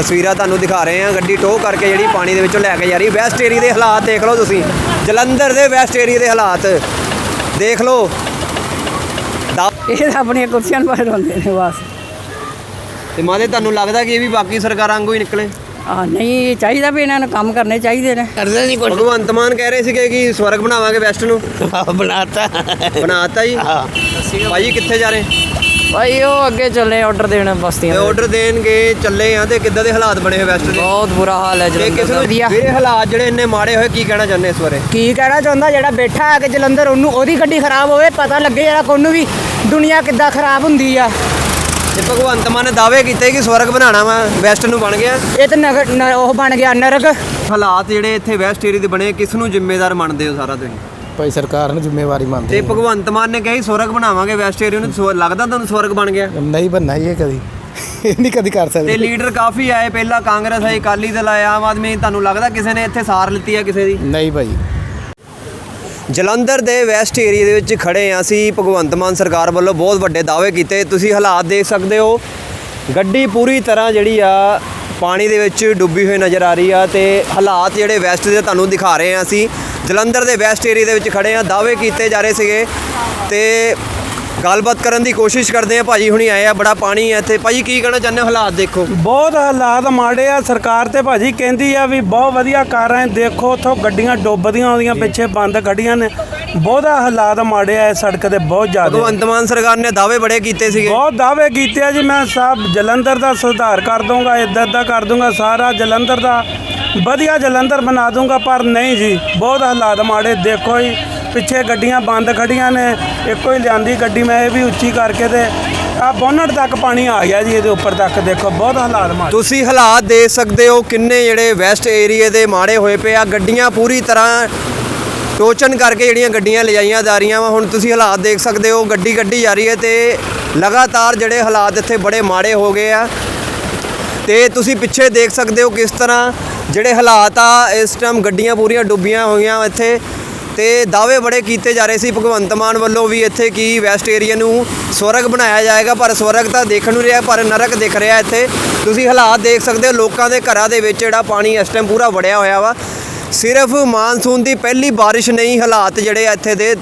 ਤਸਵੀਰਾਂ ਤੁਹਾਨੂੰ ਦਿਖਾ ਰਹੇ ਹਾਂ। ਗੱਡੀ ਟੋ ਕਰਕੇ ਜਿਹੜੀ ਪਾਣੀ ਦੇ ਵਿੱਚੋਂ ਲੈ ਕੇ ਜਾ ਰਹੀ ਵੈਸਟ ਏਰੀਆ ਦੇ ਹਾਲਾਤ ਦੇਖ ਲਓ ਤੁਸੀਂ। ਜਲੰਧਰ ਦੇ ਵੈਸਟ ਏਰੀਆ ਦੇ ਹਾਲਾਤ। ਦੇਖ ਲਓ। ਇਹ ਤਾਂ ਆਪਣੀਆਂ ਕੁਰਸੀਆਂ ਬਾਹਰ ਹੁੰਦੇ ਨੇ ਬਸ। ਤੇ ਮਾਦੇ ਤੁਹਾਨੂੰ ਲੱਗਦਾ ਕਿ ਇਹ ਵੀ ਬਾਕੀ ਸਰਕਾਰਾਂ ਵਾਂਗੂ ਹੀ ਨਿਕਲੇ? ਆ ਨਹੀਂ ਚਾਹੀਦਾ ਵੀ ਇਹਨਾਂ ਨੂੰ ਕੰਮ ਕਰਨੇ ਚਾਹੀਦੇ ਨੇ। ਕਰਦੇ ਨਹੀਂ ਕੁਝ ਭਗਵੰਤ ਮਾਨ ਕਹਿ ਰਹੇ ਸੀਗੇ ਕਿ ਸਵਰਗ ਬਣਾਵਾਂਗੇ ਵੈਸਟ ਨੂੰ। ਬਣਾਤਾ। ਬਣਾਤਾ ਜੀ। ਭਾਈ ਕਿੱਥੇ ਜਾ ਰਹੇ? ਭਾਈ ਉਹ ਅੱਗੇ ਚੱਲੇ ਆਰਡਰ ਦੇਣ ਤੇ ਬਸਤੀਆਂ ਦੇ। ਆਰਡਰ ਦੇਣਗੇ ਚੱਲੇ ਆ ਤੇ ਕਿੱਦਾਂ ਦੇ ਹਾਲਾਤ ਬਣੇ ਹੋਏ ਵੈਸਟ ਦੇ? ਬਹੁਤ ਬੁਰਾ ਹਾਲ ਹੈ ਤੇ ਜਲੰਧਰ ਕਿਸੇ ਦਾ। ਨੂੰ ਵੀਰੇ ਹਾਲਾਤ ਜਿਹੜੇ ਇੰਨੇ ਮਾੜੇ ਹੋਏ ਕੀ ਕਹਿਣਾ ਚਾਹੁੰਦੇ ਇਸ ਬਾਰੇ? ਕੀ ਕਹਿਣਾ ਚਾਹੁੰਦਾ ਜਿਹੜਾ ਬੈਠਾ ਆ ਕੇ ਜਲੰਧਰ ਉਹਨੂੰ ਉਹਦੀ ਗੱਡੀ ਖਰਾਬ ਹੋਵੇ ਪਤਾ ਲੱਗੇ ਜਿਹੜਾ ਕੋਨੂੰ ਵੀ ਦੁਨੀਆ ਕਿੱਦਾਂ ਖਰਾਬ ਹੁੰਦੀ ਆ। ਤੇ ਭਗਵੰਤ ਮਾਨ ਨੇ ਦਾਅਵੇ ਕੀਤੇ ਕਿ ਸਵਰਗ ਬਣਾਉਣਾ ਵਾ ਵੈਸਟ ਨੂੰ ਬਣ ਗਿਆ। ਇਹ ਤਾਂ ਨਗਰ ਨ- ਉਹ ਬਣ ਗਿਆ ਨਰਕ। ਹਾਲਾਤ ਜਿਹੜੇ ਇੱਥੇ ਵੈਸਟ ਏਰੀਆ ਦੇ ਬਣੇ ਕਿਸ ਨੂੰ ਜ਼ਿੰਮੇਵਾਰ ਮੰਨਦੇ ਹੋ ਸਾਰਾ ਤੁਸੀਂ ਭਾਈ ਸਰਕਾਰ ਨੂੰ ਜ਼ਿੰਮੇਵਾਰੀ ਮੰਨਦੇ ਤੇ ਭਗਵੰਤ ਮਾਨ ਨੇ ਕਹੀ ਸਵਰਗ ਬਣਾਵਾਂਗੇ ਵੈਸਟ ਏਰੀਆ ਨੂੰ ਸਵ- ਲੱਗਦਾ ਤੁਹਾਨੂੰ ਸਵਰਗ ਬਣ ਗਿਆ? ਨਹੀਂ ਬੰਨਾ ਇਹ ਕਦੀ। ਇਹ ਨਹੀਂ ਕਦੀ ਕਰ ਤੇ ਸਕਦੇ ਲੀਡਰ ਕਾਫੀ ਆਏ ਪਹਿਲਾਂ ਕਾਂਗਰਸ ਆਈ ਅਕਾਲੀ ਦਲ ਆਇਆ ਆਮ ਆਦਮੀ ਤੁਹਾਨੂੰ ਲੱਗਦਾ ਕਿਸੇ ਨੇ ਇੱਥੇ ਸਾਰ ਲਿੱਤੀ ਹੈ ਕਿਸੇ ਦੀ? ਨਹੀਂ ਭਾਈ। ਜਲੰਧਰ ਦੇ ਵੈਸਟ ਏਰੀਆ ਦੇ ਵਿੱਚ ਖੜੇ ਹਾਂ ਅਸੀਂ ਭਗਵੰਤ ਮਾਨ ਸਰਕਾਰ ਵੱਲੋਂ ਬਹੁਤ ਵੱਡੇ ਦਾਅਵੇ ਕੀਤੇ। ਤੁਸੀਂ ਹਾਲਾਤ ਦੇਖ ਸਕਦੇ ਹੋ ਗੱਡੀ ਪੂਰੀ ਤਰ੍ਹਾਂ ਜਿਹੜੀ ਆ ਪਾਣੀ ਦੇ ਵਿੱਚ ਡੁੱਬੀ ਹੋਈ ਨਜ਼ਰ ਆ ਰਹੀ ਆ ਤੇ ਹਾਲਾਤ ਜਿਹੜੇ ਵੈਸਟ ਦੇ ਤੁਹਾਨੂੰ ਦਿਖਾ ਰਹੇ ਹਾਂ ਅਸੀਂ। ਜਲੰਧਰ ਦੇ ਵੈਸਟ ਏਰੀਆ ਦੇ ਵਿੱਚ ਖੜੇ ਹਾਂ। ਦਾਅਵੇ ਕੀਤੇ ਜਾ ਰਹੇ ਸੀਗੇ ਤੇ ਗੱਲਬਾਤ ਕਰਨ ਦੀ ਕੋਸ਼ਿਸ਼ ਕਰਦੇ ਆ ਭਾਜੀ ਹੁਣੀ ਆਏ ਆ ਬੜਾ ਪਾਣੀ ਹੈ ਇੱਥੇ। ਭਾਜੀ ਕੀ ਕਹਿਣਾ ਚਾਹੁੰਦੇ ਹੋ? ਹਾਲਾਤ ਦੇਖੋ। ਬਹੁਤ ਹਾਲਾਤ ਮਾੜੇ ਆ। ਸਰਕਾਰ ਤੇ ਭਾਜੀ ਕਹਿੰਦੀ ਆ ਵੀ ਬਹੁਤ ਵਧੀਆ ਕਰ ਰਹੇ ਦੇਖੋ ਉਥੋਂ ਗੱਡੀਆਂ ਡੁੱਬਦੀਆਂ ਆਉਂਦੀਆਂ ਪਿੱਛੇ ਬੰਦ ਖੜੀਆਂ ਨੇ। ਬਹੁਤ ਹਾਲਾਤ ਮਾੜੇ ਆ ਇਸ ਸੜਕ ਦੇ ਬਹੁਤ ਜ਼ਿਆਦਾ। ਭਗਵੰਤ ਮਾਨ ਸਰਕਾਰ ਨੇ ਦਾਅਵੇ ਬੜੇ ਕੀਤੇ ਸੀਗੇ। ਬਹੁਤ ਦਾਅਵੇ ਕੀਤੇ ਆ ਜੀ। ਮੈਂ ਸਭ ਜਲੰਧਰ ਦਾ ਸੁਧਾਰ ਕਰ ਦੂੰਗਾ ਇੱਦਾਂ ਇੱਦਾਂ ਕਰ ਦੂੰਗਾ ਸਾਰਾ ਜਲੰਧਰ ਦਾ ਵਧੀਆ ਜਲੰਧਰ ਬਣਾ ਦੂੰਗਾ, ਪਰ ਨਹੀਂ ਜੀ, ਬਹੁਤ ਹਾਲਾਤ ਮਾੜੇ। ਦੇਖੋ ਜੀ, ਪਿੱਛੇ ਗੱਡੀਆਂ ਬੰਦ ਖੜੀਆਂ ਨੇ, ਇੱਕੋ ਹੀ ਲਿਆਂਦੀ ਗੱਡੀ, ਮੈਂ ਇਹ ਵੀ ਉੱਚੀ ਕਰਕੇ ਤੇ ਆ ਬੋਨਟ ਤੱਕ ਪਾਣੀ ਆ ਗਿਆ ਜੀ, ਇਹਦੇ ਉੱਪਰ ਤੱਕ ਦੇਖੋ, ਬਹੁਤ ਹਾਲਾਤ ਮਾੜੇ। ਤੁਸੀਂ ਹਾਲਾਤ ਦੇਖ ਸਕਦੇ ਹੋ ਕਿੰਨੇ ਜਿਹੜੇ ਵੈਸਟ ਏਰੀਏ ਦੇ ਮਾੜੇ ਹੋਏ ਪਏ ਆ, ਗੱਡੀਆਂ ਪੂਰੀ ਤਰ੍ਹਾਂ ਟੋਚਨ ਕਰਕੇ ਜਿਹੜੀਆਂ ਗੱਡੀਆਂ ਲਿਜਾਈਆਂ ਜਾ ਰਹੀਆਂ ਵਾ, ਹੁਣ ਤੁਸੀਂ ਹਾਲਾਤ ਦੇਖ ਸਕਦੇ ਹੋ, ਗੱਡੀ ਗੱਡੀ ਜਾ ਰਹੀ ਹੈ ਤੇ ਲਗਾਤਾਰ ਜਿਹੜੇ ਹਾਲਾਤ ਇੱਥੇ ਬੜੇ ਮਾੜੇ ਹੋ ਗਏ ਆ। ਤੇ ਤੁਸੀਂ ਪਿੱਛੇ ਦੇਖ ਸਕਦੇ ਹੋ ਕਿਸ ਤਰ੍ਹਾਂ ਜਿਹੜੇ ਹਾਲਾਤ ਆ, ਇਸ ਟਾਈਮ ਗੱਡੀਆਂ ਪੂਰੀਆਂ ਡੁੱਬੀਆਂ ਹੋਈਆਂ ਇੱਥੇ ਤੇ ਦਾਅਵੇ ਬੜੇ ਕੀਤੇ ਜਾ ਰਹੇ ਸੀ ਭਗਵੰਤ ਮਾਨ ਵੱਲੋਂ ਵੀ ਇੱਥੇ ਕੀ ਵੈਸਟ ਏਰੀਆ ਨੂੰ ਸਵਰਗ ਬਣਾਇਆ ਜਾਏਗਾ, ਪਰ ਸਵਰਗ ਤਾਂ ਦੇਖਣ ਨੂੰ ਰਿਹਾ, ਪਰ ਨਰਕ ਦਿਖ ਰਿਹਾ ਇੱਥੇ। ਤੁਸੀਂ ਹਾਲਾਤ ਦੇਖ ਸਕਦੇ ਹੋ, ਲੋਕਾਂ ਦੇ ਘਰਾਂ ਦੇ ਵਿੱਚ ਜਿਹੜਾ ਪਾਣੀ ਇਸ ਟਾਈਮ ਪੂਰਾ ਵੜਿਆ ਹੋਇਆ ਵਾ। ਸਿਰਫ ਮਾਨਸੂਨ ਦੀ ਪਹਿਲੀ ਬਾਰਿਸ਼ ਨਹੀਂ ਹਾਲਾਤ ਜਿਹੜੇ ਆ ਇੱਥੇ ਦੇ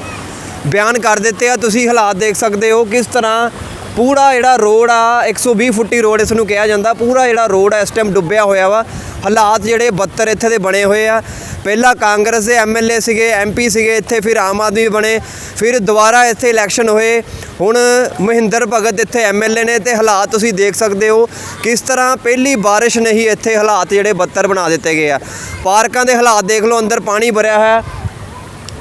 ਬਿਆਨ ਕਰ ਦਿੱਤੇ ਆ। ਤੁਸੀਂ ਹਾਲਾਤ ਦੇਖ ਸਕਦੇ ਹੋ ਕਿਸ ਤਰ੍ਹਾਂ ਪੂਰਾ ਜਿਹੜਾ ਰੋਡ ਆ 120 ਫੁੱਟੀ ਰੋਡ ਇਸ ਨੂੰ ਕਿਹਾ ਜਾਂਦਾ। ਪੂਰਾ ਜਿਹੜਾ ਰੋਡ ਆ, ਇਸ ਟਾਈਮ ਡੁੱਬਿਆ ਹੋਇਆ ਵਾ। ਹਾਲਾਤ ਜਿਹੜੇ 72 ਇੱਥੇ ਦੇ ਬਣੇ ਹੋਏ ਆ। ਪਹਿਲਾਂ ਕਾਂਗਰਸ ਦੇ ਐਮਐਲਏ ਸੀਗੇ ਐਮਪੀ ਸੀਗੇ, ਇੱਥੇ ਫਿਰ ਆਮ ਆਦਮੀ ਬਣੇ, ਫਿਰ ਦੁਬਾਰਾ ਇੱਥੇ ਇਲੈਕਸ਼ਨ ਹੋਏ। ਹੁਣ ਮਹਿੰਦਰ ਭਗਤ ਇੱਥੇ ਐਮਐਲਏ ਨੇ ਤੇ ਹਾਲਾਤ ਤੁਸੀਂ ਦੇਖ ਸਕਦੇ ਹੋ ਕਿਸ ਤਰ੍ਹਾਂ ਪਹਿਲੀ ਬਾਰਿਸ਼ ਨਹੀਂ ਇੱਥੇ ਹਾਲਾਤ ਜਿਹੜੇ 72 ਬਣਾ ਦਿੱਤੇ ਗਏ ਆ। ਪਾਰਕਾਂ ਦੇ ਹਾਲਾਤ ਦੇਖ ਲਓ, ਅੰਦਰ ਪਾਣੀ ਭਰਿਆ ਹੋਇਆ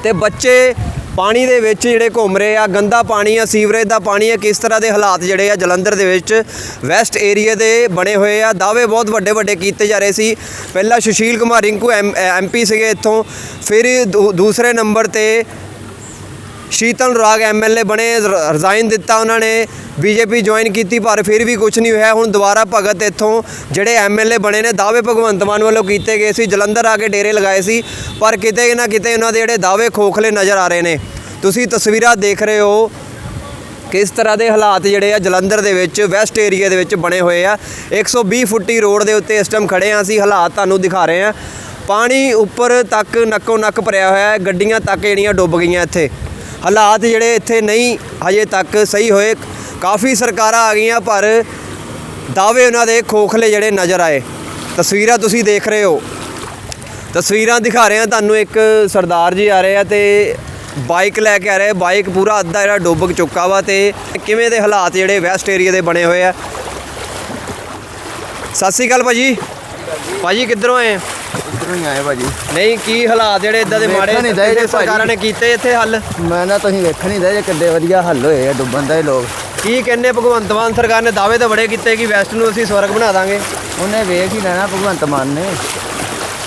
ਤੇ ਬੱਚੇ ਪਾਣੀ ਦੇ ਵਿੱਚ ਜਿਹੜੇ ਘੁੰਮ ਰਹੇ ਆ, ਗੰਦਾ ਪਾਣੀ ਆ, ਸੀਵਰੇਜ ਦਾ ਪਾਣੀ ਆ, ਕਿਸ ਤਰ੍ਹਾਂ ਦੇ ਹਾਲਾਤ ਜਿਹੜੇ ਆ ਜਲੰਧਰ ਦੇ ਵਿੱਚ ਵੈਸਟ ਏਰੀਆ ਦੇ ਬਣੇ ਹੋਏ ਆ। ਦਾਅਵੇ ਬਹੁਤ ਵੱਡੇ ਵੱਡੇ ਕੀਤੇ ਜਾ ਰਹੇ ਸੀ। ਪਹਿਲਾਂ ਸੁਸ਼ੀਲ ਕੁਮਾਰ ਰਿੰਕੂ ਐਮਪੀ ਸੀਗੇ ਇੱਥੋਂ, ਫਿਰ ਦੂ- ਦੂਸਰੇ ਨੰਬਰ ਤੇ ਸ਼ੀਤਲ ਰਾਗ ਐਮਐਲਏ ਬਣੇ ਰਿਜ਼ਾਈਨ ਦਿੱਤਾ ਉਹਨਾਂ ਨੇ, ਬੀਜੇਪੀ ਜੁਆਇਨ ਕੀਤੀ, ਪਰ ਫਿਰ ਵੀ ਕੁਝ ਨਹੀਂ ਹੋਇਆ। ਹੁਣ ਦੁਬਾਰਾ ਭਗਤ ਇੱਥੋਂ ਜਿਹੜੇ ਐਮਐਲਏ ਬਣੇ ਨੇ, ਦਾਅਵੇ ਭਗਵੰਤ ਮਾਨ ਵੱਲੋਂ ਕੀਤੇ ਗਏ ਸੀ। ਜਲੰਧਰ ਆ ਕੇ ਡੇਰੇ ਲਗਾਏ ਸੀ, ਪਰ ਕਿਤੇ ਨਾ ਕਿਤੇ ਉਹਨਾਂ ਦੇ ਜਿਹੜੇ ਦਾਅਵੇ ਖੋਖਲੇ ਨਜ਼ਰ ਆ ਰਹੇ ਨੇ। ਤੁਸੀਂ ਤਸਵੀਰਾਂ ਦੇਖ ਰਹੇ ਹੋ ਕਿਸ ਤਰ੍ਹਾਂ ਦੇ ਹਾਲਾਤ ਜਿਹੜੇ ਆ ਜਲੰਧਰ ਦੇ ਵਿੱਚ, ਵੈਸਟ ਏਰੀਆ ਦੇ ਵਿੱਚ ਬਣੇ ਹੋਏ ਆ। 120 ਫੁੱਟੀ ਰੋਡ ਦੇ ਉੱਤੇ ਇਸ ਟਾਈਮ ਖੜੇ ਆ ਅਸੀਂ, ਹਾਲਾਤ ਤੁਹਾਨੂੰ ਦਿਖਾ ਰਹੇ ਆ ਪਾਣੀ ਉੱਪਰ ਤੱਕ ਨੱਕੋ ਨੱਕ ਭਰਿਆ ਹੋਇਆ ਹੈ, ਗੱਡੀਆਂ ਤੱਕ ਜਿਹੜੀਆਂ ਡੁੱਬ ਗਈਆਂ ਇੱਥੇ। ਹਾਲਾਤ ਜਿਹੜੇ ਇੱਥੇ ਨਹੀਂ ਹਜੇ ਤੱਕ ਸਹੀ ਹੋਏ। ਕਾਫੀ ਸਰਕਾਰਾਂ ਆ ਗਈਆਂ, ਪਰ ਦਾਅਵੇ ਉਹਨਾਂ ਦੇ ਖੋਖਲੇ ਜਿਹੜੇ ਨਜ਼ਰ ਆਏ। ਤਸਵੀਰਾਂ ਤੁਸੀਂ ਦੇਖ ਰਹੇ ਹੋ। ਤਸਵੀਰਾਂ ਦਿਖਾ ਰਹੇ ਆ ਤੁਹਾਨੂੰ ਇੱਕ ਸਰਦਾਰ ਜੀ ਆ ਰਹੇ ਆ ਤੇ ਬਾਈਕ ਲੈ ਕੇ ਆ ਰਹੇ ਬਾਈਕ ਪੂਰਾ ਅੱਧਾ ਜਿਹੜਾ ਡੁੱਬ ਚੁੱਕਾ ਵਾ ਤੇ ਕਿਵੇਂ ਦੇ ਹਾਲਾਤ ਜਿਹੜੇ ਵੈਸਟ ਏਰੀਆ ਦੇ ਬਣੇ ਹੋਏ ਆ। ਸਤਿ ਸ਼੍ਰੀ ਅਕਾਲ ਭਾਜੀ। ਭਾਜੀ ਕਿੱਧਰੋਂ ਆਏ? ਇਧਰੋਂ ਹੀ ਆਏ ਭਾਜੀ। ਨਹੀਂ ਕੀ ਹਾਲਾਤ ਜਿਹੜੇ ਇਦਾਂ ਦੇ ਵੇਖਣ ਮਾੜੇ ਨਹੀਂ ਦਏ ਇੱਥੇ ਜੇ ਸਰਕਾਰਾਂ ਨੇ ਕੀਤੇ ਇੱਥੇ ਹੱਲ? ਮੈਂ ਨਾ ਤੁਸੀਂ ਵੇਖਣ ਹੀ ਦੇ ਜੇ ਕਿੱਡੇ ਵਧੀਆ ਹੱਲ ਹੋਏ ਆ ਡੁੱਬਣ ਦਾ ਲੋਕ। ਕੀ ਕਹਿੰਦੇ ਭਗਵੰਤ ਮਾਨ ਸਰਕਾਰ ਨੇ ਦਾਅਵੇ ਤਾਂ ਬੜੇ ਕੀਤੇ ਕਿ ਵੈਸਟ ਨੂੰ ਅਸੀਂ ਸਵਰਗ ਬਣਾ ਦਾਂਗੇ। ਉਹਨੇ ਵੇਖ ਹੀ ਲੈਣਾ ਭਗਵੰਤ ਮਾਨ ਨੇ।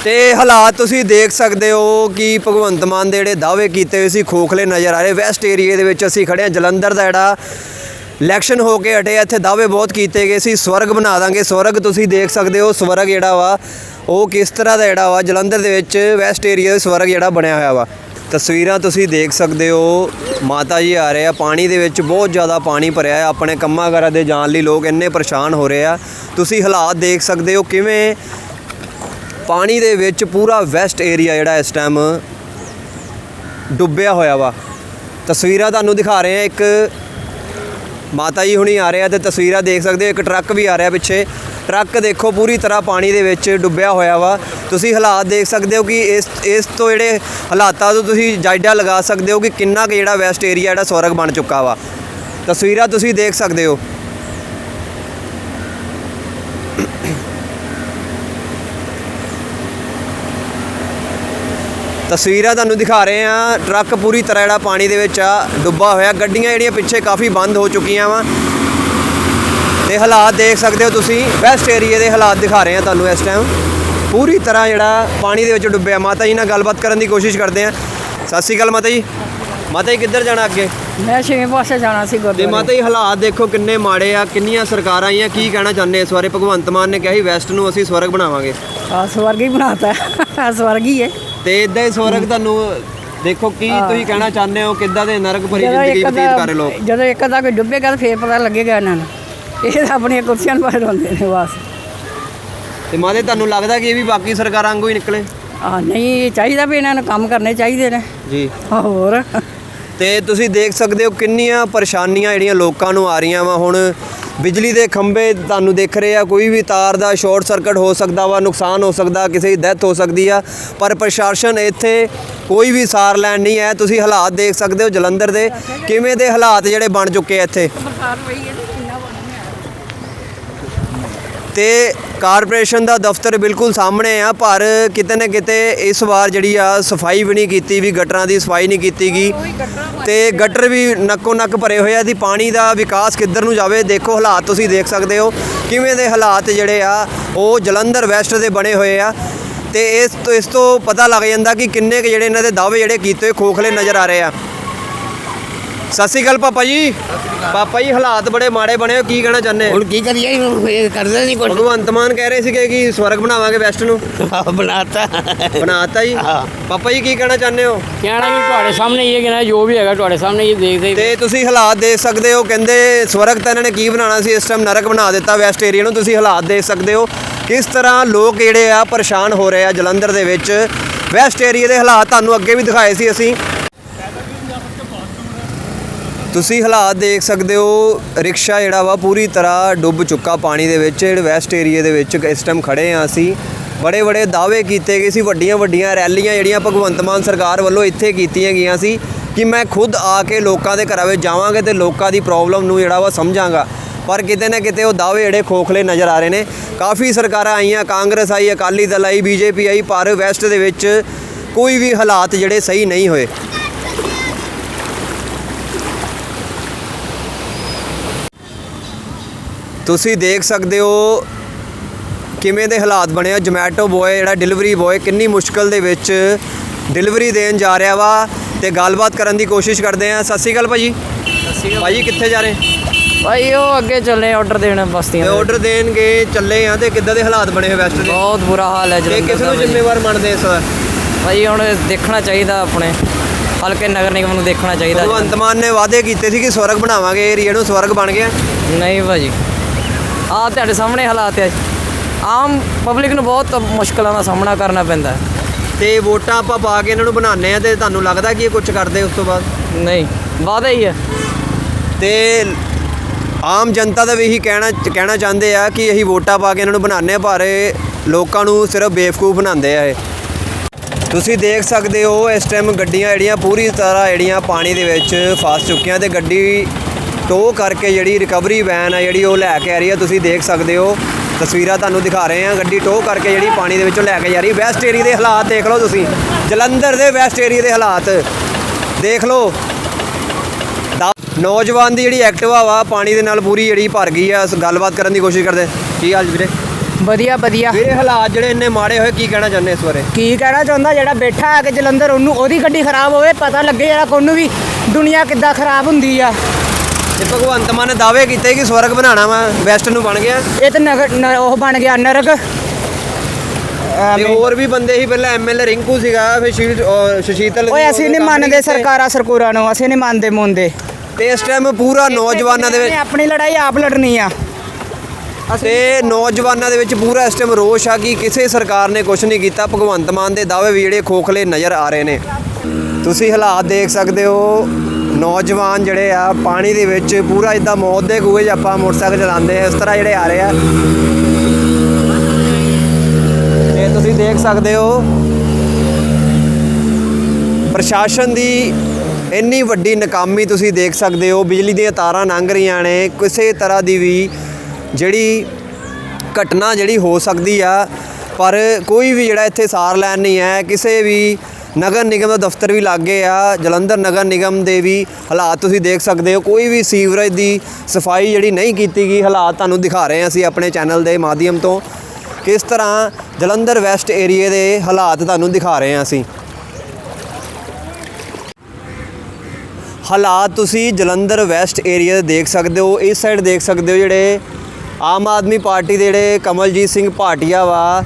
ਤੇ ਹਾਲਾਤ ਤੁਸੀਂ ਦੇਖ ਸਕਦੇ ਹੋ ਕਿ ਭਗਵੰਤ ਮਾਨ ਦੇ ਜਿਹੜੇ ਦਾਅਵੇ ਕੀਤੇ ਹੋਏ ਸੀ ਖੋਖਲੇ ਨਜ਼ਰ ਆ ਰਹੇ। ਵੈਸਟ ਏਰੀਆ ਦੇ ਵਿੱਚ ਅਸੀਂ ਖੜੇ ਹਾਂ। ਜਲੰਧਰ ਦਾ ਜਿਹੜਾ ਇਲੈਕਸ਼ਨ ਹੋ ਕੇ ਹਟੇ ਇੱਥੇ ਦਾਅਵੇ ਬਹੁਤ ਕੀਤੇ ਗਏ ਸੀ, ਸਵਰਗ ਬਣਾ ਦਾਂਗੇ, ਸਵਰਗ ਤੁਸੀਂ ਦੇਖ ਸਕਦੇ ਹੋ, ਸਵਰਗ ਜਿਹੜਾ ਵਾ, ਉਹ ਕਿਸ ਤਰ੍ਹਾਂ ਦਾ ਜਿਹੜਾ ਵਾ, ਜਲੰਧਰ ਦੇ ਵਿੱਚ ਵੈਸਟ ਏਰੀਆ ਦੇ ਸਵਰਗ ਜਿਹੜਾ ਬਣਿਆ ਹੋਇਆ ਵਾ। ਤਸਵੀਰਾਂ ਤੁਸੀਂ ਦੇਖ ਸਕਦੇ ਹੋ, ਮਾਤਾ ਜੀ ਆ ਰਹੇ ਆ, ਪਾਣੀ ਦੇ ਵਿੱਚ ਬਹੁਤ ਜ਼ਿਆਦਾ ਪਾਣੀ ਭਰਿਆ ਹੈ ਆਪਣੇ ਕੰਮਾਂ ਕਾਰਾਂ ਦੇ ਜਾਣ ਲਈ ਲੋਕ ਇੰਨੇ ਪਰੇਸ਼ਾਨ ਹੋ ਰਹੇ ਆ। ਤੁਸੀਂ ਹਾਲਾਤ ਦੇਖ ਸਕਦੇ ਹੋ ਕਿਵੇਂ ਪਾਣੀ ਦੇ ਵਿੱਚ ਪੂਰਾ ਵੈਸਟ ਏਰੀਆ ਜਿਹੜਾ ਇਸ ਟਾਈਮ ਡੁੱਬਿਆ ਹੋਇਆ ਵਾ। ਤਸਵੀਰਾਂ ਤੁਹਾਨੂੰ ਦਿਖਾ ਰਹੇ ਆ, ਇੱਕ ਮਾਤਾ ਜੀ ਹੁਣੀ ਆ ਰਹੇ ਆ ਤੇ ਤਸਵੀਰਾਂ ਦੇਖ ਸਕਦੇ ਹੋ, ਇੱਕ ਟਰੱਕ ਵੀ ਆ ਰਿਹਾ ਪਿੱਛੇ। ਟਰੱਕ ਦੇਖੋ ਪੂਰੀ ਤਰ੍ਹਾਂ ਪਾਣੀ ਦੇ ਵਿੱਚ ਡੁੱਬਿਆ ਹੋਇਆ ਵਾ। ਤੁਸੀਂ ਹਾਲਾਤ ਦੇਖ ਸਕਦੇ ਹੋ ਕਿ ਇਸ ਇਸ ਤੋਂ ਜਿਹੜੇ ਹਾਲਾਤਾਂ ਤੋਂ ਤੁਸੀਂ ਜਾਇਡਾ ਲਗਾ ਸਕਦੇ ਹੋ ਕਿ ਕਿੰਨਾ ਕੁ ਜਿਹੜਾ ਵੈਸਟ ਏਰੀਆ ਜਿਹੜਾ ਸਵਰਗ ਬਣ ਚੁੱਕਾ ਵਾ। ਤਸਵੀਰਾਂ ਤੁਸੀਂ ਦੇਖ ਸਕਦੇ ਹੋ। ਤਸਵੀਰਾਂ ਤੁਹਾਨੂੰ ਦਿਖਾ ਰਹੇ ਆ ਟਰੱਕ ਪੂਰੀ ਤਰ੍ਹਾਂ ਜਿਹੜਾ ਪਾਣੀ ਦੇ ਵਿੱਚ ਆ ਡੁੱਬਾ ਹੋਇਆ। ਗੱਡੀਆਂ ਜਿਹੜੀਆਂ ਪਿੱਛੇ ਕਾਫੀ ਬੰਦ ਹੋ ਚੁੱਕੀਆਂ ਵਾ। ਤੇ ਹਾਲਾਤ ਦੇਖ ਸਕਦੇ ਹੋ ਤੁਸੀਂ। ਵੈਸਟ ਏਰੀਆ ਦੇ ਹਾਲਾਤ ਦਿਖਾ ਰਹੇ ਆ ਤੁਹਾਨੂੰ ਇਸ ਟਾਈਮ ਪੂਰੀ ਤਰ੍ਹਾਂ ਜਿਹੜਾ ਪਾਣੀ ਦੇ ਵਿੱਚ ਡੁੱਬਿਆ। ਮਾਤਾ ਜੀ ਨਾਲ ਗੱਲਬਾਤ ਕਰਨ ਦੀ ਕੋਸ਼ਿਸ਼ ਕਰਦੇ ਆ ਸਤਿ ਸ਼੍ਰੀ ਅਕਾਲ ਮਾਤਾ ਜੀ। ਮਾਤਾ ਜੀ ਕਿੱਧਰ ਜਾਣਾ ਅੱਗੇ? ਮੈਂ ਛੇਵੇਂ ਪਾਸੇ ਜਾਣਾ ਸੀ ਤੇ ਗੁਰਦੁਆਰੇ। ਮਾਤਾ ਜੀ ਹਾਲਾਤ ਦੇਖੋ ਕਿੰਨੇ ਮਾੜੇ ਆ। ਕਿੰਨੀਆਂ ਸਰਕਾਰਾਂ ਆਈਆਂ ਕੀ ਕਹਿਣਾ ਚਾਹੁੰਦੇ ਇਸ ਬਾਰੇ? ਭਗਵੰਤ ਮਾਨ ਨੇ ਕਿਹਾ ਸੀ ਵੈਸਟ ਨੂੰ ਅਸੀਂ ਸਵਰਗ ਬਣਾਵਾਂਗੇ। ਆ ਸਵਰਗ ਹੀ ਬਣਾਤਾ। ਸਵਰਗ ਹੀ ਹੈ। ਤੇ ਇਦਾਂ ਹੀ ਸਵਰਗ ਤੁਹਾਨੂੰ ਦੇਖੋ ਕੀ ਤੁਸੀਂ ਕਹਿਣਾ ਚਾਹੁੰਦੇ ਹੋ ਕਿੱਦਾਂ ਦੇ ਨਰਕ ਭਰੀ ਜਦੋਂ ਜ਼ਿੰਦਗੀ ਬਤੀਤ ਕਰ ਰਹੇ ਲੋਕ? ਜਦੋਂ ਇੱਕ ਦਾ ਕੋਈ ਡੁੱਬੇਗਾ ਤਾਂ ਫੇਰ ਪਤਾ ਲੱਗੇਗਾ ਇਹਨਾਂ ਨੂੰ। ਇਹ ਤਾਂ ਆਪਣੀਆਂ ਕੁਰਸੀਆਂ ਨੂੰ ਬਾਹਰ ਹੁੰਦੇ ਨੇ ਬਸ। ਤੇ ਮਾਦੇ ਤੁਹਾਨੂੰ ਲੱਗਦਾ ਕਿ ਇਹ ਵੀ ਬਾਕੀ ਸਰਕਾਰਾਂ ਵਾਂਗੂ ਹੀ ਨਿਕਲੇ? ਆ ਨਹੀਂ ਚਾਹੀਦਾ ਵੀ ਇਹਨਾਂ ਨੂੰ ਕੰਮ ਕਰਨੇ ਚਾਹੀਦੇ ਨੇ। ਜੀ। ਹੋਰ। ਤੇ ਤੁਸੀਂ ਦੇਖ ਸਕਦੇ ਹੋ ਕਿੰਨੀਆਂ ਪਰੇਸ਼ਾਨੀਆਂ ਜਿਹੜੀਆਂ ਲੋਕਾਂ ਨੂੰ ਆ ਰਹੀਆਂ ਵਾ। ਹੁਣ ਬਿਜਲੀ ਦੇ ਖੰਭੇ ਤੁਹਾਨੂੰ ਦੇਖ ਰਹੇ ਆ, ਕੋਈ ਵੀ ਤਾਰ ਦਾ ਸ਼ਾਰਟ ਸਰਕਟ ਹੋ ਸਕਦਾ ਵਾ, ਨੁਕਸਾਨ ਹੋ ਸਕਦਾ, ਕਿਸੇ ਦੀ ਡੈਥ ਹੋ ਸਕਦੀ ਆ, ਪਰ ਪ੍ਰਸ਼ਾਸਨ ਇੱਥੇ ਕੋਈ ਵੀ ਸਾਰ ਲੈਣ ਨਹੀਂ ਹੈ ਤੁਸੀਂ ਹਾਲਾਤ ਦੇਖ ਸਕਦੇ ਹੋ ਜਲੰਧਰ ਦੇ, ਕਿਵੇਂ ਦੇ ਹਾਲਾਤ ਜਿਹੜੇ ਬਣ ਚੁੱਕੇ ਆ ਇੱਥੇ? ਤੇ ਕਾਰਪੋਰੇਸ਼ਨ ਦਾ ਦਫ਼ਤਰ ਬਿਲਕੁਲ ਸਾਹਮਣੇ ਆ, ਪਰ ਕਿਤੇ ਨਾ ਕਿਤੇ ਇਸ ਵਾਰ ਜਿਹੜੀ ਆ ਸਫ਼ਾਈ ਵੀ ਨਹੀਂ ਕੀਤੀ ਵੀ, ਗਟਰਾਂ ਦੀ ਸਫ਼ਾਈ ਨਹੀਂ ਕੀਤੀ ਗਈ। ਤੇ ਗਟਰ ਵੀ ਨੱਕੋ ਨੱਕ ਭਰੇ ਹੋਏ ਆ ਦੀ ਪਾਣੀ ਦਾ ਵਿਕਾਸ ਕਿੱਧਰ ਨੂੰ ਜਾਵੇ, ਦੇਖੋ ਹਾਲਾਤ ਤੁਸੀਂ ਦੇਖ ਸਕਦੇ ਹੋ। ਕਿਵੇਂ ਦੇ ਹਾਲਾਤ ਜਿਹੜੇ ਆ, ਉਹ ਜਲੰਧਰ ਵੈਸਟ ਦੇ ਬਣੇ ਹੋਏ ਆ। ਤੇ ਇਸ ਤੋਂ ਇਸ ਤੋਂ ਪਤਾ ਲੱਗ ਜਾਂਦਾ ਕਿ ਕਿੰਨੇ ਕੁ ਜਿਹੜੇ ਇਹਨਾਂ ਦੇ ਦਾਅਵੇ ਜਿਹੜੇ ਕੀਤੇ ਹੋਏ ਖੋਖਲੇ ਨਜ਼ਰ ਆ ਰਹੇ ਆ। ਸਤਿ ਸ਼੍ਰੀ ਅਕਾਲ ਪਾਪਾ ਜੀ। ਪਾਪਾ ਜੀ ਹਾਲਾਤ ਬੜੇ ਮਾੜੇ ਬਣੇ ਹੋ ਕੀ ਕਹਿਣਾ ਚਾਹੁੰਦੇ? ਹੁਣ ਕੀ ਕਰੀਏ ਹੁਣ ਇਹ ਕਰਦੇ ਨਹੀਂ ਕੁਝ ਭਗਵੰਤ ਮਾਨ ਕਹਿ ਰਹੇ ਸੀਗੇ ਕਿ ਸਵਰਗ ਬਣਾਵਾਂਗੇ ਵੈਸਟ ਨੂੰ ਬਣਾਤਾ। ਬਣਾਤਾ ਜੀ। ਹਾਂ। ਪਾਪਾ ਜੀ ਕੀ ਕਹਿਣਾ ਚਾਹੁੰਦੇ ਹੋ? ਕਹਿਣਾ ਵੀ ਤੁਹਾਡੇ ਸਾਹਮਣੇ ਹੀ ਹੈ ਕਿ ਨਾ ਜੋ ਵੀ ਹੈਗਾ ਤੁਹਾਡੇ ਸਾਹਮਣੇ ਹੀ ਦੇਖਦੇ ਤੇ ਤੁਸੀਂ ਹਾਲਾਤ ਦੇਖ ਸਕਦੇ ਹੋ ਕਹਿੰਦੇ ਸਵਰਗ ਤਾਂ ਇਹਨਾਂ ਨੇ ਕੀ ਬਣਾਉਣਾ ਸੀ ਇਸ ਟਾਈਮ ਨਰਕ ਬਣਾ ਦਿੱਤਾ ਵੈਸਟ ਏਰੀਆ ਨੂੰ ਤੁਸੀਂ ਹਾਲਾਤ ਦੇਖ ਸਕਦੇ ਹੋ ਕਿਸ ਤਰ੍ਹਾਂ ਲੋਕ ਜਿਹੜੇ ਆ ਪਰੇਸ਼ਾਨ ਹੋ ਰਹੇ ਆ ਜਲੰਧਰ ਦੇ ਵਿੱਚ। ਵੈਸਟ ਏਰੀਆ ਦੇ ਹਾਲਾਤ ਤੁਹਾਨੂੰ ਅੱਗੇ ਵੀ ਦਿਖਾਏ ਸੀ ਅਸੀਂ। ਤੁਸੀਂ ਹਾਲਾਤ ਦੇਖ ਸਕਦੇ ਹੋ, ਰਿਕਸ਼ਾ ਜਿਹੜਾ ਵਾ ਪੂਰੀ ਤਰ੍ਹਾਂ ਡੁੱਬ ਚੁੱਕਾ ਪਾਣੀ ਦੇ ਵਿੱਚ, ਜਿਹੜੇ ਵੈਸਟ ਏਰੀਆ ਦੇ ਵਿੱਚ ਇਸ ਟਾਈਮ ਖੜੇ ਆ ਅਸੀਂ। ਬੜੇ ਬੜੇ ਦਾਅਵੇ ਕੀਤੇ ਗਏ ਸੀ ਵੱਡੀਆਂ ਵੱਡੀਆਂ ਰੈਲੀਆਂ ਜਿਹੜੀਆਂ ਭਗਵੰਤ ਮਾਨ ਸਰਕਾਰ ਵੱਲੋਂ ਇੱਥੇ ਕੀਤੀਆਂ ਗਈਆਂ ਸੀ ਕਿ ਮੈਂ ਖੁਦ ਆ ਕੇ ਲੋਕਾਂ ਦੇ ਘਰਾਂ ਵਿੱਚ ਜਾਵਾਂਗੇ ਤੇ ਲੋਕਾਂ ਦੀ ਪ੍ਰੋਬਲਮ ਨੂੰ ਜਿਹੜਾ ਵਾ ਸਮਝਾਂਗਾ। ਪਰ ਕਿਤੇ ਨਾ ਕਿਤੇ ਉਹ ਦਾਅਵੇ ਜਿਹੜੇ ਖੋਖਲੇ ਨਜ਼ਰ ਆ ਰਹੇ ਨੇ। ਕਾਫੀ ਸਰਕਾਰਾਂ ਆਈਆਂ, ਕਾਂਗਰਸ ਆਈ, ਅਕਾਲੀ ਦਲ ਆਈ, ਬੀਜੇਪੀ ਆਈ, ਪਰ ਵੈਸਟ ਦੇ ਵਿੱਚ ਕੋਈ ਵੀ ਹਾਲਾਤ ਜਿਹੜੇ ਸਹੀ ਨਹੀਂ ਹੋਏ। ਤੁਸੀਂ ਦੇਖ ਸਕਦੇ ਹੋ ਕਿਵੇਂ ਦੇ ਹਾਲਾਤ ਬਣੇ ਆ। ਜੋਮੈਟੋ ਬੋਏ ਜਿਹੜਾ ਡਿਲੀਵਰੀ ਬੋਏ ਕਿੰਨੀ ਮੁਸ਼ਕਲ ਦੇ ਵਿੱਚ ਡਿਲੀਵਰੀ ਦੇਣ ਜਾ ਰਿਹਾ ਵਾ ਤੇ ਗੱਲਬਾਤ ਕਰਨ ਦੀ ਕੋਸ਼ਿਸ਼ ਕਰਦੇ ਆ। ਸਤਿ ਸ਼੍ਰੀ ਅਕਾਲ ਭਾਜੀ। ਭਾਜੀ ਕਿੱਥੇ ਜਾ ਰਹੇ? ਭਾਈ ਉਹ ਅੱਗੇ ਚੱਲੇ ਆਰਡਰ ਦੇਣ ਤੇ ਬਸਤੀਆਂ ਦੇ। ਆਰਡਰ ਦੇਣਗੇ ਚੱਲੇ ਆ ਤੇ ਕਿੱਦਾਂ ਦੇ ਹਾਲਾਤ ਬਣੇ ਹੋਏ ਵੈਸਟ ਦੇ? ਬਹੁਤ ਬੁਰਾ ਹਾਲ ਹੈ ਤੇ ਜਲੰਧਰ ਕਿਸ ਦਾ ਨੂੰ। ਜ਼ਿੰਮੇਵਾਰ ਮੰਨਦੇ ਇਸ ਵਾਰ? ਭਾਈ ਹੁਣ ਦੇਖਣਾ ਚਾਹੀਦਾ ਆਪਣੇ। ਹਲਕੇ ਨਗਰ ਨਿਗਮ ਨੂੰ ਦੇਖਣਾ ਚਾਹੀਦਾ ਭਗਵੰਤ ਮਾਨ ਨੇ ਵਾਅਦੇ ਕੀਤੇ ਸੀ ਕਿ ਸਵਰਗ ਬਣਾਵਾਂਗੇ ਏਰੀਆ ਨੂੰ ਸਵਰਗ ਬਣ ਗਿਆ। ਨਹੀਂ ਭਾਜੀ। ਆਹ ਤੁਹਾਡੇ ਸਾਹਮਣੇ ਹਾਲਾਤ ਹੈ। ਆਮ ਪਬਲਿਕ ਨੂੰ ਬਹੁਤ ਮੁਸ਼ਕਲਾਂ ਦਾ ਸਾਹਮਣਾ ਕਰਨਾ ਪੈਂਦਾ। ਹੈ। ਤੇ ਵੋਟਾਂ ਆਪਾਂ ਪਾ ਕੇ ਇਹਨਾਂ ਨੂੰ ਬਣਾਉਂਦੇ ਆ ਤੇ ਤੁਹਾਨੂੰ ਲੱਗਦਾ ਕਿ ਇਹ ਕੁਝ ਕਰਦੇ ਉਸ ਤੋਂ ਬਾਅਦ? ਨਹੀਂ ਵਾਅਦਾ ਹੀ ਹੈ। ਤੇ ਆਮ ਜਨਤਾ ਦਾ ਵੀ ਇਹੀ ਕਹਿਣਾ ਕਹਿਣਾ ਚਾਹੁੰਦੇ ਆ ਕਿ ਅਸੀਂ ਵੋਟਾਂ ਪਾ ਕੇ ਇਹਨਾਂ ਨੂੰ ਬਣਾਉਂਦੇ ਆ ਪਰ ਇਹ ਲੋਕਾਂ ਨੂੰ ਸਿਰਫ ਬੇਵਕੂਫ ਬਣਾਉਂਦੇ ਆ ਇਹ। ਤੁਸੀਂ ਦੇਖ ਸਕਦੇ ਹੋ ਇਸ ਟਾਈਮ ਗੱਡੀਆਂ ਜਿਹੜੀਆਂ ਪੂਰੀ ਤਰ੍ਹਾਂ ਜਿਹੜੀਆਂ ਪਾਣੀ ਦੇ ਵਿੱਚ ਫਸ ਚੁੱਕੀਆਂ ਤੇ ਗੱਡੀ ਟੋ ਕਰਕੇ ਜਿਹੜੀ ਰਿਕਵਰੀ ਵੈਨ ਆ ਜਿਹੜੀ ਉਹ ਲੈ ਕੇ ਆ ਰਹੀ ਆ ਤੁਸੀਂ ਦੇਖ ਸਕਦੇ ਹੋ। ਤਸਵੀਰਾਂ ਤੁਹਾਨੂੰ ਦਿਖਾ ਰਹੇ ਆ ਗੱਡੀ ਟੋ ਕਰਕੇ ਜਿਹੜੀ ਪਾਣੀ ਦੇ ਵਿੱਚੋਂ ਲੈ ਕੇ ਜਾ ਰਹੀ ਵੈਸਟ ਏਰੀਆ ਦੇ ਹਾਲਾਤ ਦੇਖ ਲਓ ਤੁਸੀਂ। ਜਲੰਧਰ ਦੇ ਵੈਸਟ ਏਰੀਆ ਦੇ ਹਾਲਾਤ। ਦੇਖ ਲਓ। ਨੌਜਵਾਨ ਦੀ ਜਿਹੜੀ ਐਕਟਿਵਾ ਵਾ ਪਾਣੀ ਦੇ ਨਾਲ ਪੂਰੀ ਜਿਹੜੀ ਭਰ ਗਈ ਆ। ਗੱਲਬਾਤ ਕਰਨ ਦੀ ਕੋਸ਼ਿਸ਼ ਕਰਦੇ। ਕੀ ਹਾਲ ਵੀਰੇ? ਵਧੀਆ ਵਧੀਆ। ਵੀਰੇ ਹਾਲਾਤ ਜਿਹੜੇ ਇੰਨੇ ਮਾੜੇ ਹੋਏ ਕੀ ਕਹਿਣਾ ਚਾਹੁੰਦੇ ਇਸ ਬਾਰੇ? ਕੀ ਕਹਿਣਾ ਚਾਹੁੰਦਾ? ਜਿਹੜਾ ਬੈਠਾ ਆ ਕੇ ਜਲੰਧਰ ਉਹਨੂੰ ਉਹਦੀ ਗੱਡੀ ਖਰਾਬ ਹੋਵੇ ਪਤਾ ਲੱਗੇ ਜਿਹੜਾ ਕੋਨੂੰ ਵੀ ਦੁਨੀਆ ਕਿੱਦਾਂ ਖਰਾਬ ਹੁੰਦੀ ਆ। ਤੇ ਭਗਵੰਤ ਮਾਨ ਨੇ ਦਾਅਵੇ ਕੀਤੇ ਕਿ ਸਵਰਗ ਬਣਾਉਣਾ ਵਾ ਵੈਸਟ ਨੂੰ ਬਣ ਗਿਆ। ਇਹ ਤਾਂ ਨਗਰ ਨ- ਉਹ ਬਣ ਗਿਆ ਨਰਕ। ਤੇ ਹੋਰ ਵੀ ਬੰਦੇ ਸੀ ਪਹਿਲਾਂ ਐਮਐਲਏ ਰਿੰਕੂ ਸੀਗਾ ਫਿਰ ਸ਼ੀਲ ਅਹ ਸ਼ਸ਼ੀਤਲ ਓਏ ਅਸੀਂ ਉਹਨੇ ਨਹੀਂ ਕੰਮ ਮੰਨਦੇ ਕੀਤੇ। ਸਰਕਾਰਾਂ ਸਰਕੂਰਾਂ ਨੂੰ ਅਸੀਂ ਨਹੀਂ ਮੰਨਦੇ ਮੁੰਦੇ ਤੇ ਇਸ ਟਾਈਮ ਪੂਰਾ ਨੌਜਵਾਨਾਂ ਦੇ ਵਿੱਚ ਆਪਣੀ ਲੜਾਈ ਆਪ ਲੜਨੀ ਆ। ਤੇ ਨੌਜਵਾਨਾਂ ਦੇ ਵਿੱਚ ਪੂਰਾ ਇਸ ਟਾਈਮ ਰੋਸ਼ ਆ ਕਿ ਕਿਸੇ ਸਰਕਾਰ ਨੇ ਕੁਝ ਨਹੀਂ ਕੀਤਾ। ਭਗਵੰਤ ਮਾਨ ਦੇ ਦਾਅਵੇ ਵੀ ਜਿਹੜੇ ਖੋਖਲੇ ਨਜ਼ਰ ਆ ਰਹੇ ਨੇ। ਤੁਸੀਂ ਹਾਲਾਤ ਦੇਖ ਸਕਦੇ ਹੋ ਨੌਜਵਾਨ ਜਿਹੜੇ ਆ, ਪਾਣੀ ਦੇ ਵਿੱਚ ਪੂਰਾ ਇਦਾਂ ਮੌਤ ਦੇ ਕੂਏ 'ਚ ਆਪਾਂ ਮੋਟਰਸਾਈਕਲ ਚਲਾਉਂਦੇ ਆ ਇਸ ਤਰ੍ਹਾਂ ਜਿਹੜੇ ਆ ਰਹੇ ਆ। ਤੇ ਤੁਸੀਂ ਦੇਖ ਸਕਦੇ ਹੋ। ਪ੍ਰਸ਼ਾਸਨ ਦੀ ਇੰਨੀ ਵੱਡੀ ਨਾਕਾਮੀ ਤੁਸੀਂ ਦੇਖ ਸਕਦੇ ਹੋ। ਬਿਜਲੀ ਦੀਆਂ ਤਾਰਾਂ ਲੰਘ ਰਹੀਆਂ ਨੇ। ਕਿਸੇ ਤਰ੍ਹਾਂ ਦੀ ਵੀ ਜਿਹੜੀ ਘਟਨਾ ਜਿਹੜੀ ਹੋ ਸਕਦੀ ਆ, ਪਰ ਕੋਈ ਵੀ ਜਿਹੜਾ ਇੱਥੇ ਸਾਰ ਲੈਣ ਨਹੀਂ ਹੈ, ਕਿਸੇ ਵੀ ਨਗਰ ਨਿਗਮ ਦਾ ਦਫ਼ਤਰ ਵੀ ਲਾਗੇ ਆ, ਜਲੰਧਰ ਨਗਰ ਨਿਗਮ ਦੇ ਵੀ ਹਾਲਾਤ ਤੁਸੀਂ ਦੇਖ ਸਕਦੇ ਹੋ। ਕੋਈ ਵੀ ਸੀਵਰੇਜ ਦੀ ਸਫ਼ਾਈ ਜਿਹੜੀ ਨਹੀਂ ਕੀਤੀ ਗਈ, ਹਾਲਾਤ ਤੁਹਾਨੂੰ ਦਿਖਾ ਰਹੇ ਹਾਂ ਅਸੀਂ ਆਪਣੇ ਚੈਨਲ ਦੇ ਮਾਧਿਅਮ ਤੋਂ। ਕਿਸ ਤਰ੍ਹਾਂ ਜਲੰਧਰ ਵੈਸਟ ਏਰੀਏ ਦੇ ਹਾਲਾਤ ਤੁਹਾਨੂੰ ਦਿਖਾ ਰਹੇ ਹਾਂ ਅਸੀਂ। ਹਾਲਾਤ ਤੁਸੀਂ ਜਲੰਧਰ ਵੈਸਟ ਏਰੀਆ ਦੇ ਦੇਖ ਸਕਦੇ ਹੋ, ਇਸ ਸਾਈਡ ਦੇਖ ਸਕਦੇ ਹੋ ਜਿਹੜੇ ਆਮ ਆਦਮੀ ਪਾਰਟੀ ਦੇ ਜਿਹੜੇ ਕਮਲਜੀਤ ਸਿੰਘ ਭਾਟੀਆ ਵਾ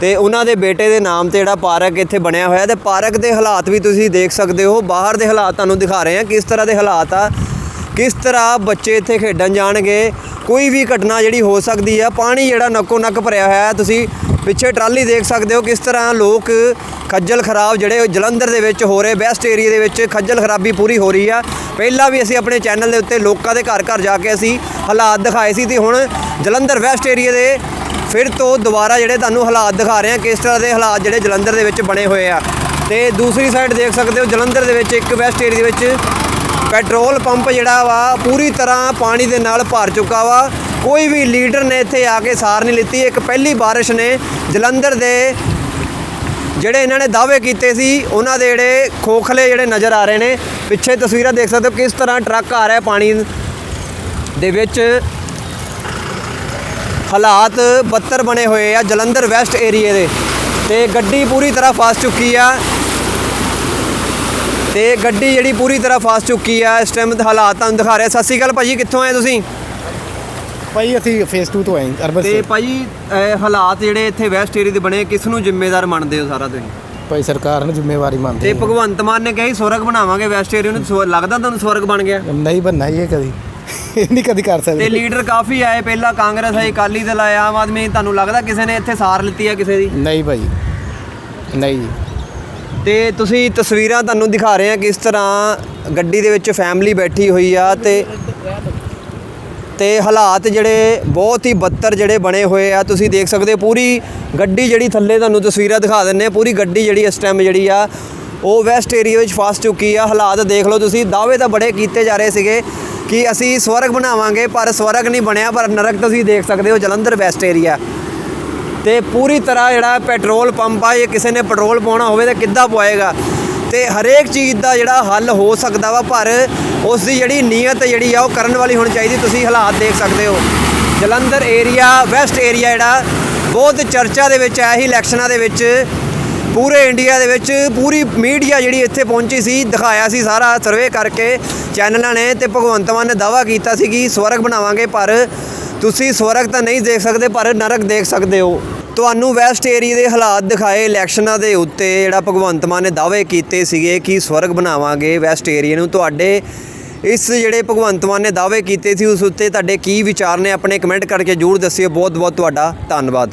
ਤੇ ਉਹਨਾਂ ਦੇ ਬੇਟੇ ਦੇ ਨਾਮ ਤੇ ਜਿਹੜਾ ਪਾਰਕ ਇੱਥੇ ਬਣਿਆ ਹੋਇਆ ਤੇ ਪਾਰਕ ਦੇ ਹਾਲਾਤ ਵੀ ਤੁਸੀਂ ਦੇਖ ਸਕਦੇ ਹੋ। ਬਾਹਰ ਦੇ ਹਾਲਾਤ ਤੁਹਾਨੂੰ ਦਿਖਾ ਰਹੇ ਹਾਂ ਕਿਸ ਤਰ੍ਹਾਂ ਦੇ ਹਾਲਾਤ ਆ, ਕਿਸ ਤਰ੍ਹਾਂ ਬੱਚੇ ਇੱਥੇ ਖੇਡਣ ਜਾਣਗੇ। ਕੋਈ ਵੀ ਘਟਨਾ ਜਿਹੜੀ ਹੋ ਸਕਦੀ ਆ, ਪਾਣੀ ਜਿਹੜਾ ਨੱਕੋ ਨੱਕ ਭਰਿਆ ਹੋਇਆ ਤੁਸੀਂ ਪਿੱਛੇ ਟਰਾਲੀ ਦੇਖ ਸਕਦੇ ਹੋ ਕਿਸ ਤਰ੍ਹਾਂ ਲੋਕ ਖੱਜਲ ਖਰਾਬ ਜਿਹੜੇ ਜਲੰਧਰ ਦੇ ਵਿੱਚ ਹੋ ਰਹੇ, ਬੈਸਟ ਏਰੀਆ ਦੇ ਵਿੱਚ ਖੱਜਲ ਖਰਾਬੀ ਪੂਰੀ ਹੋ ਰਹੀ ਆ। ਪਹਿਲਾਂ ਵੀ ਅਸੀਂ ਆਪਣੇ ਚੈਨਲ ਦੇ ਉੱਤੇ ਲੋਕਾਂ ਦੇ ਘਰ ਘਰ ਜਾ ਕੇ ਅਸੀਂ ਹਾਲਾਤ ਦਿਖਾਏ ਸੀ ਤੇ ਹੁਣ ਜਲੰਧਰ ਵੈਸਟ ਏਰੀਆ ਦੇ ਫਿਰ ਤੋਂ ਦੁਬਾਰਾ ਜਿਹੜੇ ਤੁਹਾਨੂੰ ਹਾਲਾਤ ਦਿਖਾ ਰਹੇ ਹਾਂ। ਕਿਸ ਤਰ੍ਹਾਂ ਦੇ ਹਾਲਾਤ ਜਿਹੜੇ ਜਲੰਧਰ ਦੇ ਵਿੱਚ ਬਣੇ ਹੋਏ ਆ। ਤੇ ਦੂਸਰੀ ਸਾਈਡ ਦੇਖ ਸਕਦੇ ਹੋ, ਜਲੰਧਰ ਦੇ ਵਿੱਚ ਇੱਕ ਵੈਸਟ ਏਰੀਆ ਦੇ ਵਿੱਚ ਪੈਟਰੋਲ ਪੰਪ ਜਿਹੜਾ ਵਾ ਪੂਰੀ ਤਰ੍ਹਾਂ ਪਾਣੀ ਦੇ ਨਾਲ ਭਰ ਚੁੱਕਾ ਵਾ। ਕੋਈ ਵੀ ਲੀਡਰ ਨੇ ਇੱਥੇ ਆ ਕੇ ਸਾਰ ਨਹੀਂ ਲਿੱਤੀ। ਇੱਕ ਪਹਿਲੀ ਬਾਰਿਸ਼ ਨੇ ਜਲੰਧਰ ਦੇ ਜਿਹੜੇ ਇਹਨਾਂ ਨੇ ਦਾਅਵੇ ਕੀਤੇ ਸੀ, ਉਹਨਾਂ ਦੇ ਜਿਹੜੇ ਖੋਖਲੇ ਜਿਹੜੇ ਨਜ਼ਰ ਆ ਰਹੇ ਨੇ। ਪਿੱਛੇ ਤਸਵੀਰਾਂ ਦੇਖ ਸਕਦੇ ਹੋ ਕਿਸ ਤਰ੍ਹਾਂ ਟਰੱਕ ਆ ਰਿਹਾ ਪਾਣੀ ਦੇ ਵਿੱਚ। ਹਾਲਾਤ ਬੱਤਰ ਬਣੇ ਹੋਏ ਆ ਜਲੰਧਰ ਵੈਸਟ ਏਰੀਏ ਦੇ। ਤੇ ਗੱਡੀ ਪੂਰੀ ਤਰ੍ਹਾਂ ਫਸ ਚੁੱਕੀ ਆ। ਤੇ ਗੱਡੀ ਜਿਹੜੀ ਪੂਰੀ ਤਰ੍ਹਾਂ ਫਸ ਚੁੱਕੀ ਆ ਇਸ ਟਾਈਮ ਦੇ ਹਾਲਾਤ ਤੁਹਾਨੂੰ ਦਿਖਾ ਰਿਹਾ। ਸਤਿ ਸ਼੍ਰੀ ਅਕਾਲ ਭਾਜੀ ਕਿੱਥੋਂ ਆਏ ਤੁਸੀਂ? ਭਾਈ ਅਸੀਂ ਫੇਸ 2 ਤੋਂ ਆਏ ਅਰਬਨ ਤੇ ਭਾਜੀ ਇਹ ਹਾਲਾਤ ਜਿਹੜੇ ਇੱਥੇ ਵੈਸਟ ਏਰੀਏ ਦੇ ਬਣੇ ਕਿਸ ਨੂੰ ਜ਼ਿੰਮੇਦਾਰ ਮੰਨਦੇ ਹੋ ਸਾਰਾ ਤੁਸੀਂ? ਭਾਈ ਸਰਕਾਰ ਨੂੰ ਜ਼ਿੰਮੇਵਾਰੀ ਤੇ ਮੰਨਦੇ ਹਾਂ। ਭਗਵੰਤ ਮਾਨ ਨੇ ਕਿਹਾ ਸੀ ਸਵਰਗ ਬਣਾਵਾਂਗੇ ਵੈਸਟ ਏਰੀਏ ਨੂੰ ਲੱਗਦਾ ਤੁਹਾਨੂੰ ਸਵਰਗ ਬਣ ਗਿਆ? ਨਹੀਂ ਬੰਨਾ ਇਹ ਕਦੀ। ਇਹ ਨਹੀਂ ਕਦੀ ਕਰ ਤੇ ਸਕਦੇ ਲੀਡਰ ਕਾਫੀ ਆਏ ਪਹਿਲਾਂ ਕਾਂਗਰਸ ਆਈ ਅਕਾਲੀ ਦਲ ਆਇਆ ਆਮ ਆਦਮੀ ਤੁਹਾਨੂੰ ਲੱਗਦਾ ਕਿਸੇ ਨੇ ਇੱਥੇ ਸਾਰ ਲਿੱਤੀ ਆ ਕਿਸੇ ਦੀ? ਨਹੀਂ ਭਾਈ। ਨਹੀਂ ਜੀ। ਤੇ ਤੁਸੀਂ ਤਸਵੀਰਾਂ ਤੁਹਾਨੂੰ ਦਿਖਾ ਰਹੇ ਆ ਕਿਸ ਤਰ੍ਹਾਂ ਗੱਡੀ ਦੇ ਵਿੱਚ ਫੈਮਿਲੀ ਬੈਠੀ ਹੋਈ ਆ ਤੇ ਤੇ ਹਾਲਾਤ ਜਿਹੜੇ ਬਹੁਤ ਹੀ ਬੱਤਰ ਜਿਹੜੇ ਬਣੇ ਹੋਏ ਆ। ਤੁਸੀਂ ਦੇਖ ਸਕਦੇ ਹੋ ਪੂਰੀ ਗੱਡੀ ਜਿਹੜੀ ਥੱਲੇ ਤੁਹਾਨੂੰ ਤਸਵੀਰਾਂ ਦਿਖਾ ਦਿੰਨੇ ਆ ਪੂਰੀ ਗੱਡੀ ਜਿਹੜੀ ਇਸ ਟਾਈਮ ਜਿਹੜੀ ਆ ਉਹ ਵੈਸਟ ਏਰੀਆ ਵਿੱਚ ਫਸ ਚੁੱਕੀ ਆ। ਹਾਲਾਤ ਦੇਖ ਲਓ ਤੁਸੀਂ ਦਾਅਵੇ ਤਾਂ ਬੜੇ ਕੀਤੇ ਜਾ ਰਹੇ ਸੀਗੇ। ਕਿ ਅਸੀਂ ਸਵਰਗ ਬਣਾਵਾਂਗੇ, ਪਰ ਸਵਰਗ ਨਹੀਂ ਬਣਿਆ, ਪਰ ਨਰਕ ਤੁਸੀਂ ਦੇਖ ਸਕਦੇ ਹੋ, ਜਲੰਧਰ ਵੈਸਟ ਏਰੀਆ ਤੇ ਪੂਰੀ ਤਰ੍ਹਾਂ ਜਿਹੜਾ ਪੈਟਰੋਲ ਪੰਪ ਆ ਇਹ ਕਿਸੇ ਨੇ ਪੈਟਰੋਲ ਪਾਉਣਾ ਹੋਵੇ ਤਾਂ ਕਿੱਦਾਂ ਪਵਾਏਗਾ? ਤੇ ਹਰੇਕ ਚੀਜ਼ ਦਾ ਜਿਹੜਾ ਹੱਲ ਹੋ ਸਕਦਾ ਵਾ, ਪਰ ਉਸ ਦੀ ਜਿਹੜੀ ਨੀਅਤ ਜਿਹੜੀ ਆ, ਉਹ ਕਰਨ ਵਾਲੀ ਹੋਣੀ ਚਾਹੀਦੀ, ਤੁਸੀਂ ਹਾਲਾਤ ਦੇਖ ਸਕਦੇ ਹੋ। ਜਲੰਧਰ ਏਰੀਆ ਵੈਸਟ ਏਰੀਆ ਜਿਹੜਾ, ਬਹੁਤ ਚਰਚਾ ਦੇ ਵਿੱਚ ਆਇਆ ਸੀ ਇਲੈਕਸ਼ਨਾਂ ਦੇ ਵਿੱਚ ਪੂਰੇ ਇੰਡੀਆ ਦੇ ਵਿੱਚ ਪੂਰੀ ਮੀਡੀਆ ਜਿਹੜੀ ਇੱਥੇ ਪਹੁੰਚੀ ਸੀ, ਦਿਖਾਇਆ ਸੀ ਸਾਰਾ ਸਰਵੇ ਕਰਕੇ ਚੈਨਲਾਂ ਨੇ ਤੇ ਭਗਵੰਤ ਮਾਨ ਨੇ ਦਾਵਾ ਕੀਤਾ ਸੀ ਕਿ ਸਵਰਗ ਬਣਾਵਾਂਗੇ, ਪਰ ਤੁਸੀਂ ਸਵਰਗ ਤਾਂ ਨਹੀਂ ਦੇਖ ਸਕਦੇ, ਪਰ ਨਰਕ ਦੇਖ ਸਕਦੇ ਹੋ। ਤੁਹਾਨੂੰ ਵੈਸਟ ਏਰੀਆ ਦੇ ਹਾਲਾਤ ਦਿਖਾਏ ਇਲੈਕਸ਼ਨਾਂ ਦੇ ਉੱਤੇ, ਜਿਹੜਾ ਭਗਵੰਤ ਮਾਨ ਨੇ ਦਾਅਵੇ ਕੀਤੇ ਸੀਗੇ ਕਿ ਸਵਰਗ ਬਣਾਵਾਂਗੇ ਵੈਸਟ ਏਰੀਆ ਨੂੰ। ਤੁਹਾਡੇ ਇਸ ਜਿਹੜੇ ਭਗਵੰਤ ਮਾਨ ਨੇ ਦਾਅਵੇ ਕੀਤੇ ਸੀ, ਉਸ ਉੱਤੇ ਤੁਹਾਡੇ ਕੀ ਵਿਚਾਰ ਨੇ? ਆਪਣੇ ਕਮੈਂਟ ਕਰਕੇ ਜਰੂਰ ਦੱਸਿਓ। ਬਹੁਤ ਬਹੁਤ ਤੁਹਾਡਾ ਧੰਨਵਾਦ।